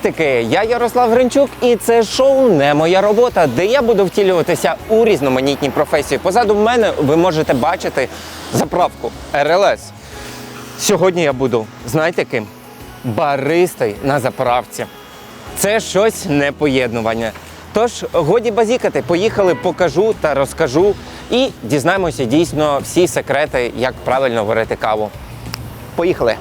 Привітики! Я Ярослав Гринчук, і це шоу не моя робота, де я буду втілюватися у різноманітні професії. Позаду мене ви можете бачити заправку РЛС. Сьогодні я буду, знаєте ким? Баристою на заправці. Це щось непоєднуване. Тож, годі базікати, поїхали, покажу та розкажу і дізнаємося дійсно всі секрети, як правильно варити каву. Поїхали!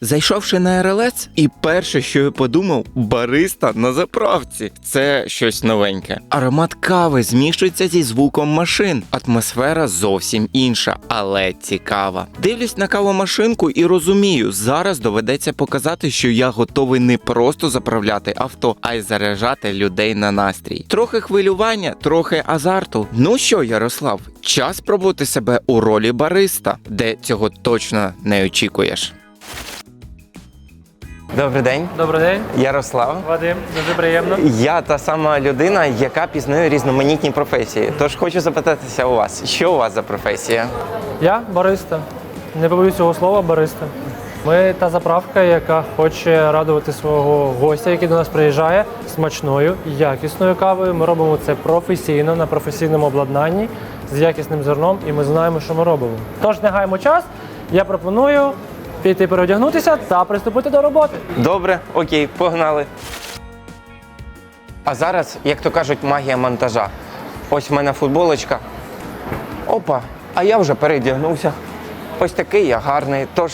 Зайшовши на РЛС, і перше, що я подумав, бариста на заправці. Це щось новеньке. Аромат кави змішується зі звуком машин. Атмосфера зовсім інша, але цікава. Дивлюсь на кавомашинку і розумію, зараз доведеться показати, що я готовий не просто заправляти авто, а й заряджати людей на настрій. Трохи хвилювання, трохи азарту. Ну що, Ярослав, час пробувати себе у ролі бариста, де цього точно не очікуєш. Добрий день, Добрий день, Ярослав. Вадим. Дуже приємно. Я та сама людина, яка пізнає різноманітні професії. Тож хочу запитатися у вас, що у вас за професія? Я бариста. Не побоюсь цього слова, бариста. Ми та заправка, яка хоче радувати свого гостя, який до нас приїжджає, смачною, якісною кавою. Ми робимо це професійно на професійному обладнанні з якісним зерном, і ми знаємо, що ми робимо. Тож не гаємо час. Я пропоную піти переодягнутися та приступити до роботи. Добре, окей, погнали. А зараз, як то кажуть, магія монтажа. Ось в мене футболочка. Опа, а я вже передягнувся. Ось такий я гарний. Тож,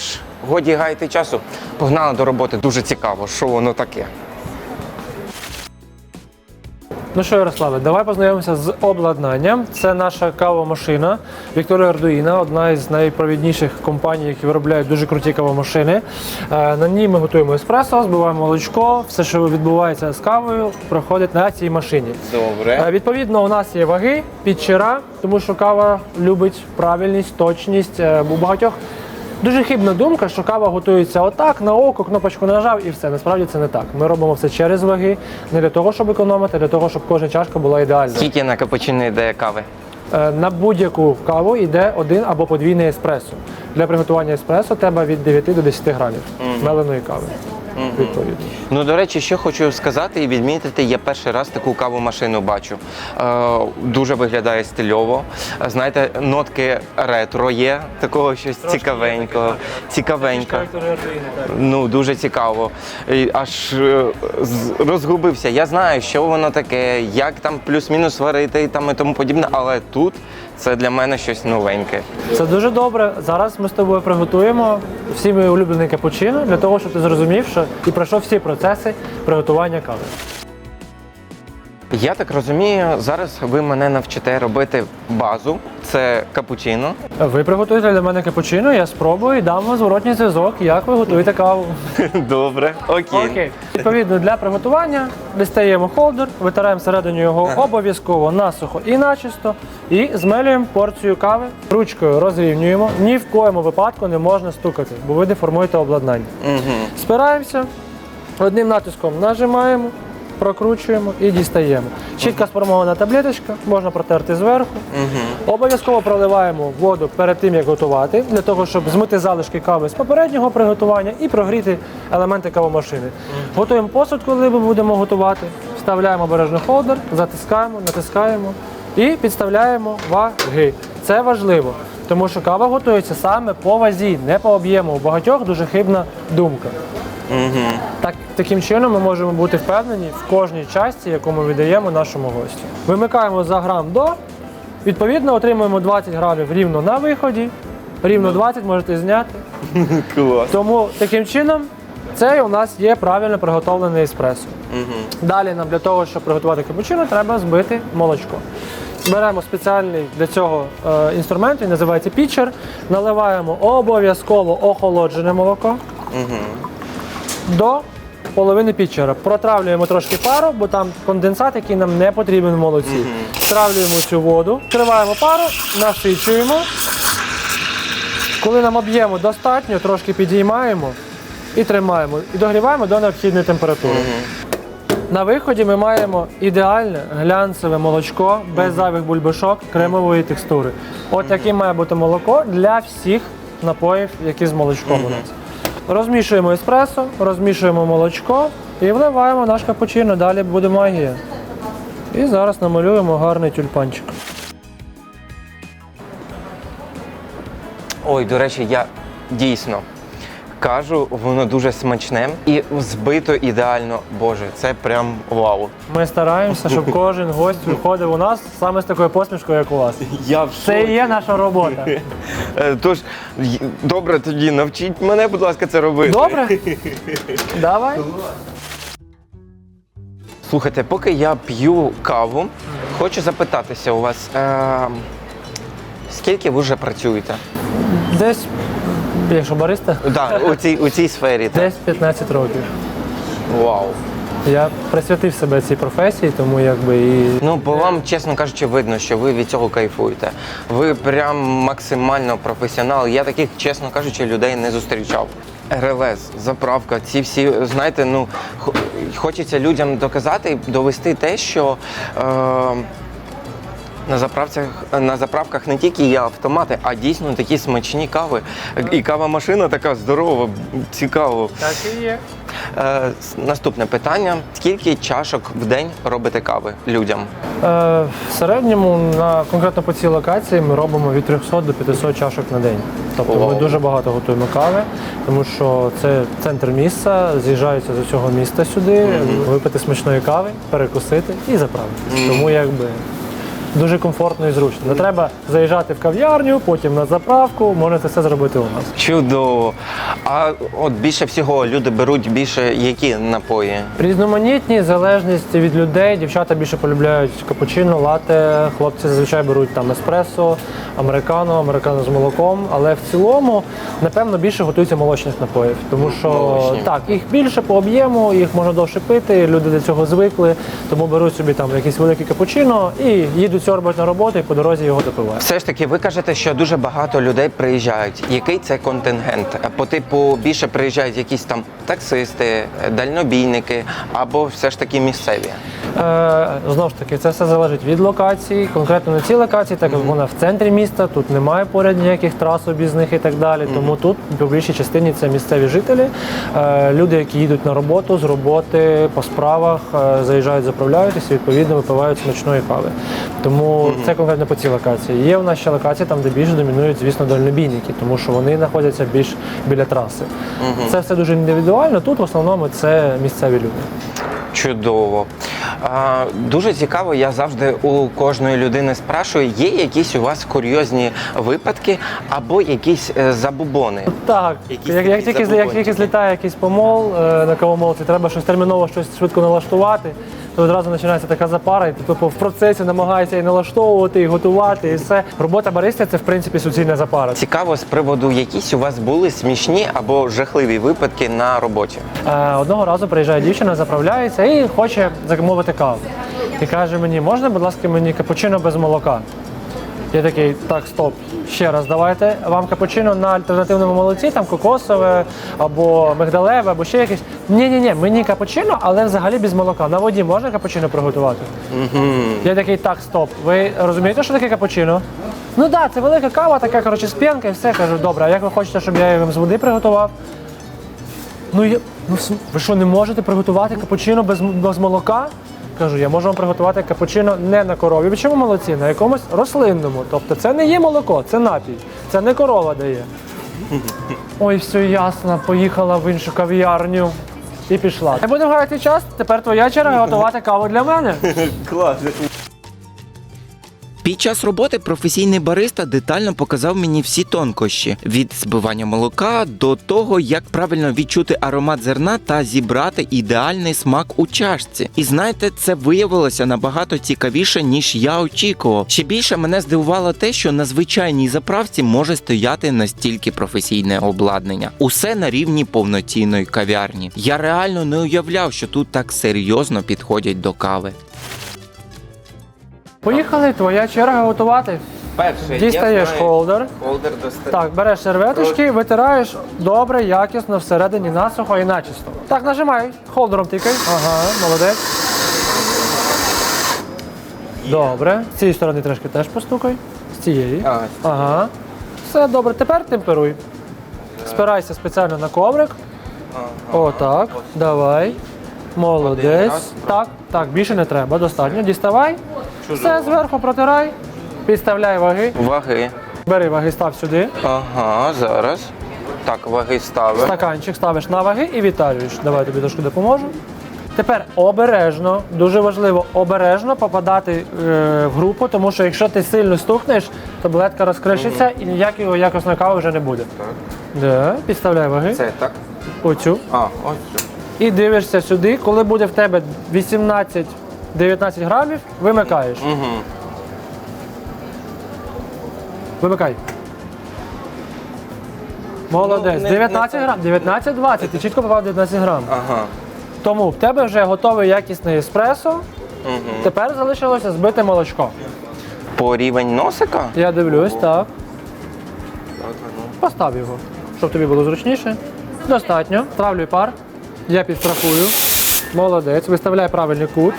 годі гайте часу. Погнали до роботи. Дуже цікаво, що воно таке. Ну що, Ярославе, давай познайомимося з обладнанням. Це наша кавомашина Вікторія Ардуїна, одна із найпровідніших компаній, які виробляють дуже круті кавомашини. Е, На ній ми готуємо еспресо, збиваємо молочко. Все, що відбувається з кавою, проходить на цій машині. Добре. Е, Відповідно, у нас є ваги, підчера, тому що кава любить правильність, точність. Е, У багатьох дуже хибна думка, що кава готується отак, на око, кнопочку нажав і все. Насправді це не так. Ми робимо все через ваги, не для того, щоб економити, а для того, щоб кожна чашка була ідеальна. Скільки на капучино йде кави? Е, На будь-яку каву йде один або подвійний еспресо. Для приготування еспресо треба від 9 до 10 грамів меленої кави. Відповідно. Ну, до речі, що хочу сказати і відмітити, я перший раз таку кавомашину бачу. Е, дуже виглядає стильово. Е, Знаєте, нотки ретро є, такого щось цікавенького. Цікавенько. Ну, дуже цікаво. І Аж е, з- розгубився. Я знаю, що воно таке, як там плюс-мінус варити і там і тому подібне, але тут це для мене щось новеньке. Це дуже добре. Зараз ми з тобою приготуємо всі мої улюблені капучино для того, щоб ти зрозумів, що і пройшов всі процеси приготування кави. Я так розумію, зараз ви мене навчите робити базу. Це капучино. Ви приготуєте для мене капучино, я спробую і дам вам зворотній зв'язок, як ви готуєте каву. Добре, окей. Окей. Відповідно, для приготування дістаємо холдер, витираємо всередині його обов'язково насухо і начисто, і змелюємо порцію кави, ручкою розрівнюємо. Ні в коєму випадку не можна стукати, бо ви деформуєте обладнання. Спираємося, одним натиском нажимаємо, прокручуємо і дістаємо. Чітко сформована таблеточка, можна протерти зверху. Обов'язково проливаємо воду перед тим, як готувати, для того, щоб змити залишки кави з попереднього приготування і прогріти елементи кавомашини. Готуємо посуд, коли ми будемо готувати. Вставляємо обережно холдер, затискаємо, натискаємо і підставляємо ваги. Це важливо, тому що кава готується саме по вазі, не по об'єму. У багатьох дуже хибна думка. Так, таким чином ми можемо бути впевнені в кожній часті, яку ми віддаємо нашому гостю. Вимикаємо за грам до, відповідно, отримуємо 20 грамів рівно на виході. Рівно 20 можете зняти. Клас. Тому таким чином це у нас є правильно приготовлений еспресо. Далі нам для того, щоб приготувати капучино, треба збити молочко. Беремо спеціальний для цього е, інструмент, він називається пічер. Наливаємо обов'язково охолоджене молоко до половини пічера. Протравлюємо трошки пару, бо там конденсат, який нам не потрібен в молоці. Стравлюємо цю воду, вкриваємо пару, насичуємо. Коли нам об'єму достатньо, трошки підіймаємо і тримаємо. І догріваємо до необхідної температури. На виході ми маємо ідеальне глянцеве молочко без зайвих бульбашок, кремової текстури. От яким має бути молоко для всіх напоїв, які з молочком у нас. Розмішуємо еспресо, розмішуємо молочко і вливаємо наш капучино. Далі буде магія. І зараз намалюємо гарний тюльпанчик. Ой, до речі, я дійсно кажу, воно дуже смачне і збито ідеально. Боже, це прям вау. Ми стараємося, щоб кожен гость виходив у нас саме з такою посмішкою, як у вас. Я в Це і є наша робота. Е, Тож, й- добре, тоді навчіть мене, будь ласка, це робити. Добре? Давай. Слухайте, поки я п'ю каву, хочу запитатися у вас, е, скільки ви вже працюєте? Десь, якщо бариста, Да, у, цій, у цій сфері. Так. десь 15 років. Вау. Я присвятив себе цій професії, тому якби і Ну, по вам, чесно кажучи, видно, що ви від цього кайфуєте. Ви прям максимально професіонал. Я таких, чесно кажучи, людей не зустрічав. РЛС, заправка, ці всі, знаєте, ну хо- хочеться людям доказати, і довести те, що е, на заправцях на заправках не тільки є автомати, а дійсно такі смачні кави. І кава машина така здорова, цікаво. так і є. Е, наступне питання: скільки чашок в день робите кави людям? Е, в середньому на конкретно по цій локації ми робимо від 300 до 500 чашок на день. Тобто ми дуже багато готуємо кави, тому що це центр міста, з'їжджаються з усього міста сюди, випити смачної кави, перекусити і заправитись. Тому якби. Дуже комфортно і зручно. Не треба заїжджати в кав'ярню, потім на заправку, можете все зробити у нас. Чудово. А от більше всього люди беруть більше які напої? Різноманітні, залежність від людей. Дівчата більше полюбляють капучино, лате. Хлопці зазвичай беруть там еспресо, американо, американо з молоком. Але в цілому, напевно, більше готується молочних напоїв. Тому що Молочні. так, їх більше по об'єму, їх можна довше пити, люди до цього звикли, тому беруть собі там якийсь великий капучино і їдуть сьорбать на роботу і по дорозі його допивають. Все ж таки, ви кажете, що дуже багато людей приїжджають. Який це контингент? По типу більше приїжджають якісь там таксисти, дальнобійники або все ж таки місцеві? Е, знову ж таки, це все залежить від локації. Конкретно на цій локації, так як вона в центрі міста, тут немає поряд ніяких трас об'їзних і так далі. Тому тут по більшій частині це місцеві жителі, е, люди, які їдуть на роботу з роботи по справах, е, заїжджають, заправляютися, і відповідно випивають смачної кави. Тому це конкретно по цій локації. Є в нас ще локації, там, де більше домінують, звісно, дальнобійники, тому що вони знаходяться більш біля траси. Це все дуже індивідуально. Тут в основному це місцеві люди. Чудово. А, дуже цікаво, я завжди у кожної людини спрашую, є якісь у вас курйозні випадки або якісь е, забубони? Так, Якісь як, як, як забобончики. тільки злітає якийсь помол е, на кавомолці, треба щось терміново щось швидко налаштувати, то одразу починається така запара, і ти типу, в процесі намагаєшся і налаштовувати, і готувати, і все. Робота бариста це в принципі суцільна запара. Цікаво з приводу, якісь у вас були смішні або жахливі випадки на роботі. Е, одного разу приїжджає дівчина, заправляється і хоче замовити каву. І каже мені, можна, будь ласка, мені капучино без молока? Я такий, так, стоп, ще раз давайте. Вам капучино на альтернативному молоці, там кокосове або мигдалеве, або ще якесь. Ні, ні, ні, мені капучино, але взагалі без молока. На воді можна капучино приготувати? Я такий, так, стоп. Ви розумієте, що таке капучино? Ну так, да, це велика кава, така коротше, з і все. Кажу, добре, а як ви хочете, щоб я її з води приготував? Ну, я, ну ви що, не можете приготувати капучино без, без молока? Кажу, я можу вам приготувати капучино не на коров'ячому молоці, на якомусь рослинному. Тобто це не є молоко, це напій. Це не корова дає. Ой, все ясно, поїхала в іншу кав'ярню і пішла. Не будемо гаяти час, тепер твоя черга готувати каву для мене. Клас. Під час роботи професійний бариста детально показав мені всі тонкощі від збивання молока до того, як правильно відчути аромат зерна та зібрати ідеальний смак у чашці. І знаєте, це виявилося набагато цікавіше, ніж я очікував. Ще більше мене здивувало те, що на звичайній заправці може стояти настільки професійне обладнання. Усе на рівні повноцінної кав'ярні. Я реально не уявляв, що тут так серйозно підходять до кави. Поїхали, твоя черга готувати. Перше, Дістаєш холдер. Холдер достає. Так, береш серветочки, витираєш добре, якісно, всередині насухо і начисто. Так, нажимай, холдером тикай. Ага, молодець. Добре. З цієї сторони трошки теж постукай. З цієї. А, Ага. Все добре, тепер темперуй. Спирайся спеціально на коврик. Отак. Давай. Молодець. раз. Так, так, більше не треба, достатньо. Діставай. Все зверху протирай. Підставляй ваги. Ваги. Бери ваги, став сюди. Ага, зараз. Так, ваги ставимо. Стаканчик ставиш на ваги і відталюєш. Давай я тобі трошки допоможу. Тепер обережно, дуже важливо обережно попадати е, в групу, тому що якщо ти сильно стукнеш, таблетка розкришиться і ніякої якісної кави вже не буде. Так. Да, підставляй ваги. Це так? Оцю. А, ось. І дивишся сюди, коли буде в тебе 18-19 грамів, вимикаєш. Угу. Вимикай. Молодець. Ну, не- 19 не грам, 19-20, ти чітко попав 19 грам. Ага. Тому в тебе вже готовий якісний еспресо. Угу. Тепер залишилося збити молочко. По рівень носика? Я дивлюсь, так. Постав його, щоб тобі було зручніше. Достатньо. Травлюй пар. Я підстрахую. Молодець. Виставляй правильний кут.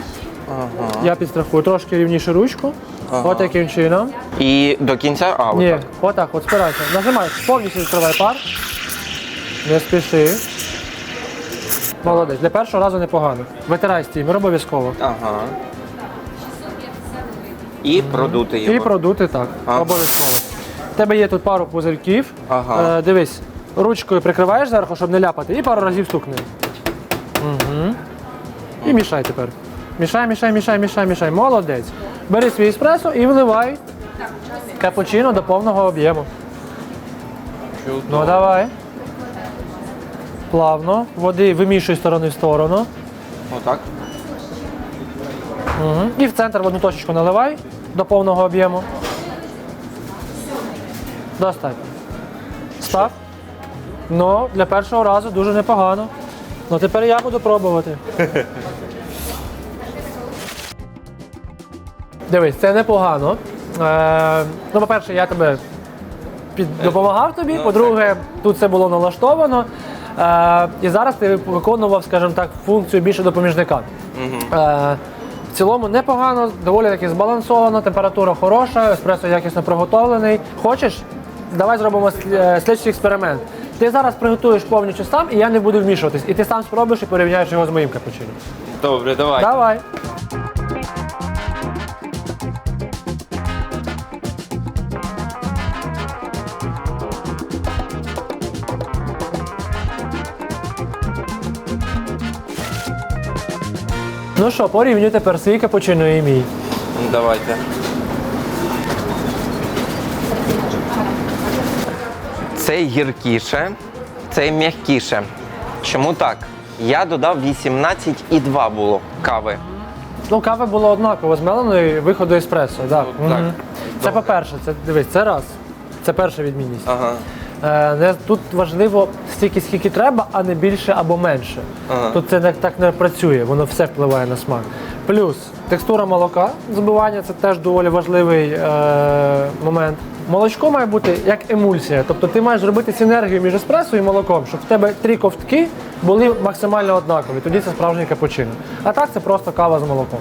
Ага. Я підстрахую трошки рівніше ручку. Ага. От таким чином. І до кінця, а, Ні, отак. отак, от спирайся. Нажимай, повністю відкривай пар. Не спіши. Молодець. Для першого разу непогано. Витирай стімер обов'язково. Ага. І продути його. І продути так. Ага. Обов'язково. У тебе є тут пару пузирьків. Ага. Е, дивись, ручкою прикриваєш зверху, щоб не ляпати, і пару разів стукни. Угу. І мішай тепер. Мішай, мішай, мішай, мішай, мішай. Молодець. Бери свій еспресо і вливай капучино до повного об'єму. Ну давай. Плавно. Води вимішуй сторони в сторону. Отак. Угу. І в центр в одну точечку наливай до повного об'єму. Достатньо. Став. Ну, для першого разу дуже непогано. Ну тепер я буду пробувати. Дивись, це непогано. Е, ну, по-перше, я тебе під... допомагав тобі. По-друге, тут все було налаштовано. Е, і зараз ти виконував, скажімо так, функцію більше допоміжника. Е, в цілому непогано, доволі таки збалансовано, температура хороша, еспресо якісно приготовлений. Хочеш? Давай зробимо е, слідчий експеримент. Ти зараз приготуєш повністю сам, і я не буду вмішуватись. І ти сам спробуєш і порівняєш його з моїм капучином. Добре, давай. Давай. Ну що, порівнюй тепер свій капучино і мій. Давайте. Це гіркіше, це м'якіше. Чому так? Я додав 18,2 було кави. Ну, кави було однаково з меленою виходу еспресо. Да. Ну, так. Мгм. Це по-перше, це дивись, це раз. Це перша відмінність. Ага. Е, тут важливо стільки, скільки треба, а не більше або менше. Ага. Тут це не, так не працює, воно все впливає на смак. Плюс текстура молока, збивання це теж доволі важливий е, момент. Молочко має бути як емульсія, тобто ти маєш зробити синергію між еспресо і молоком, щоб в тебе три ковтки були максимально однакові. Тоді це справжній капучино. А так це просто кава з молоком.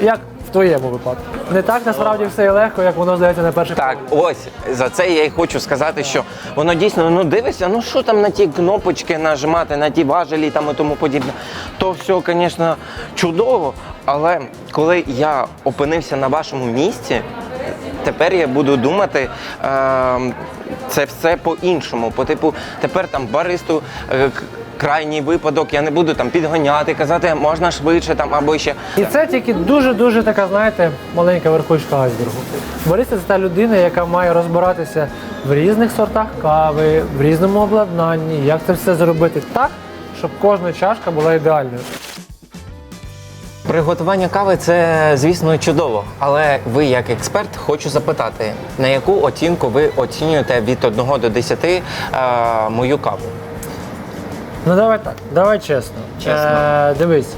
Як в твоєму випадку. Не так насправді все і легко, як воно здається на перший Так, ось за це я й хочу сказати, що воно дійсно ну дивишся, ну що там на ті кнопочки нажимати, на ті важелі там і тому подібне. То все, звісно, чудово. Але коли я опинився на вашому місці, тепер я буду думати. Е- це все по-іншому. По типу, тепер там баристу е, крайній випадок, я не буду там підганяти, казати, можна швидше там або ще. І це тільки дуже-дуже така, знаєте, маленька верхушка айсбергу. Бариста це та людина, яка має розбиратися в різних сортах кави, в різному обладнанні, як це все зробити так, щоб кожна чашка була ідеальною. Приготування кави це, звісно, чудово. Але ви, як експерт, хочу запитати, на яку оцінку ви оцінюєте від 1 до 10 е, мою каву? Ну давай так, давай чесно. Чесно. Е, дивись,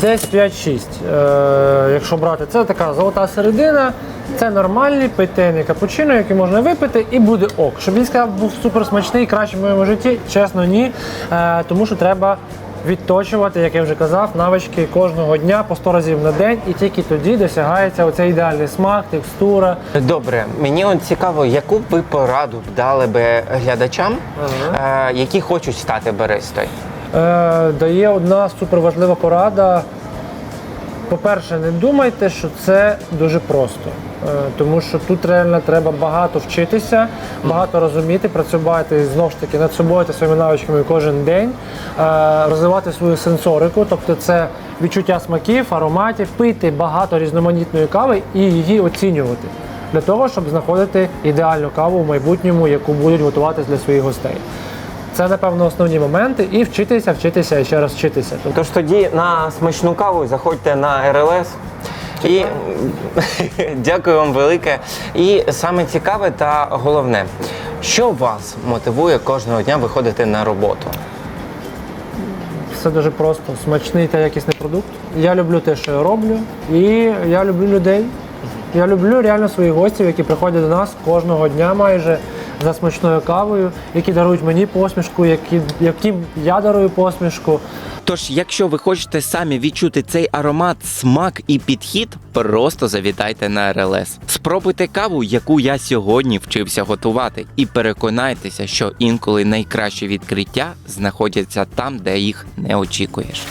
десь 5-6. Е, якщо брати, це така золота середина, це нормальний питейний капучино, який можна випити, і буде ок. Щоб він сказав, був супер смачний, кращий в моєму житті, чесно, ні. Е, тому що треба відточувати, як я вже казав, навички кожного дня по 100 разів на день, і тільки тоді досягається оцей ідеальний смак, текстура. Добре, мені от цікаво, яку б ви пораду б дали би глядачам, е, які хочуть стати баристою? Е, дає одна суперважлива порада. По-перше, не думайте, що це дуже просто, Е, тому що тут реально треба багато вчитися, багато розуміти, працювати знову ж таки над собою та своїми навичками кожен день, е, розвивати свою сенсорику, тобто це відчуття смаків, ароматів, пити багато різноманітної кави і її оцінювати для того, щоб знаходити ідеальну каву в майбутньому, яку будуть готувати для своїх гостей. Це, напевно, основні моменти, і вчитися, вчитися і ще раз вчитися. Тобто Тож тоді на смачну каву заходьте на РЛС. І дякую вам велике. І саме цікаве та головне, що вас мотивує кожного дня виходити на роботу? все дуже просто. Смачний та якісний продукт. Я люблю те, що я роблю, і я люблю людей. Я люблю реально своїх гостів, які приходять до нас кожного дня майже за смачною кавою, які дарують мені посмішку, які, яким я дарую посмішку. Тож, якщо ви хочете самі відчути цей аромат, смак і підхід, просто завітайте на РЛС. Спробуйте каву, яку я сьогодні вчився готувати, і переконайтеся, що інколи найкращі відкриття знаходяться там, де їх не очікуєш.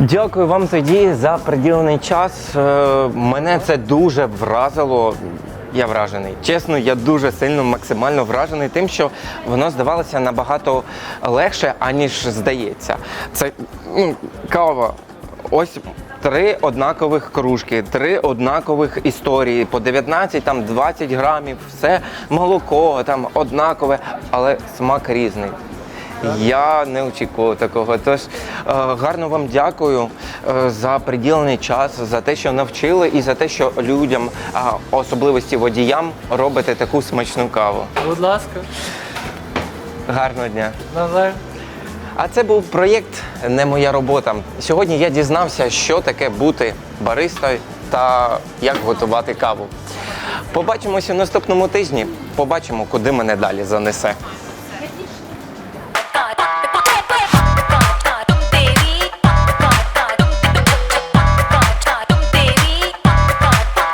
Дякую вам тоді за приділений час. Е, Мене це дуже вразило. Я вражений. Чесно, я дуже сильно, максимально вражений тим, що воно здавалося набагато легше, аніж здається. Це ну, кава. Ось три однакових кружки, три однакових історії по 19, там 20 грамів, все молоко там однакове, але смак різний. Я не очікував такого. Тож е, гарно вам дякую е, за приділений час, за те, що навчили, і за те, що людям, а особливості водіям, робите таку смачну каву. Будь ласка, Гарного дня. навзаєм. А це був проєкт Не моя робота. Сьогодні я дізнався, що таке бути баристою та як готувати каву. Побачимося в наступному тижні. Побачимо, куди мене далі занесе.